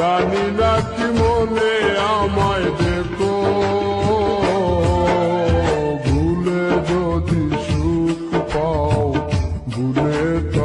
জানি না কি মনে আমায় দেখো ভুলে যদি সুখ পাও ভুলে থাকো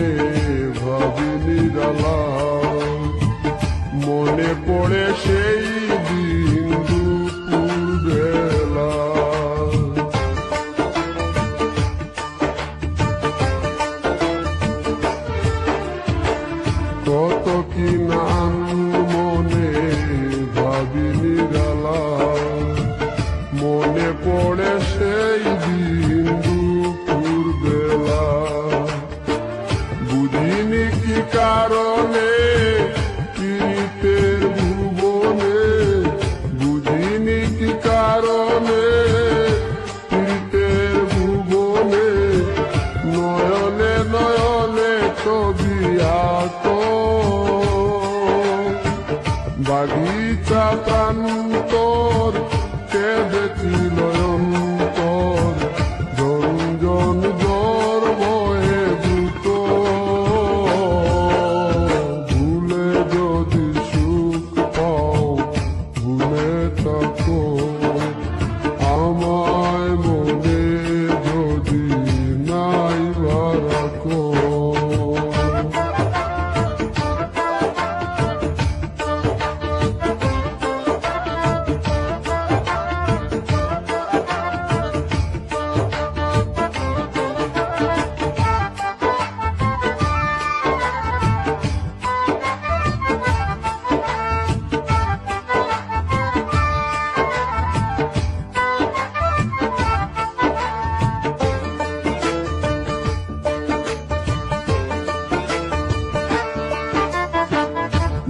মনে ডালা মনে পড়ে সেই দিন দুপুর বেলা মনে ভাবিনি ডালা মনে পড়ে Fatima.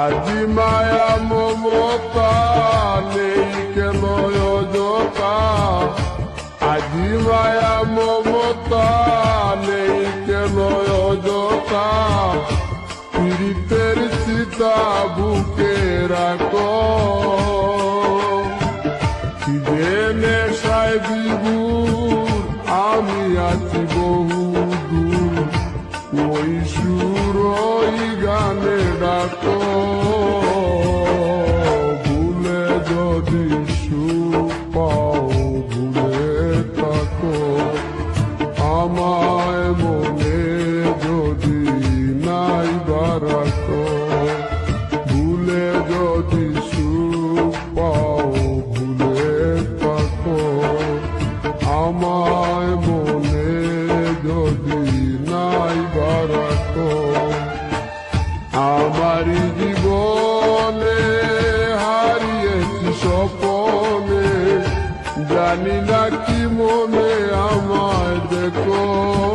আজি মায়া মমতা নেই কেন অযথা আজি মায়া মমতা নেই কেন অযথা পীড়িতের সীতা বুকে রাখো। নেশায় বিভুর আমি আছি ভুলে যদি সুখ ভুলে যদি নাই বারাকো, ভুলে যদি সুখ পাও ভুলে থাকো, আমায় মনে যদি নাই Janina kimo me ama de ko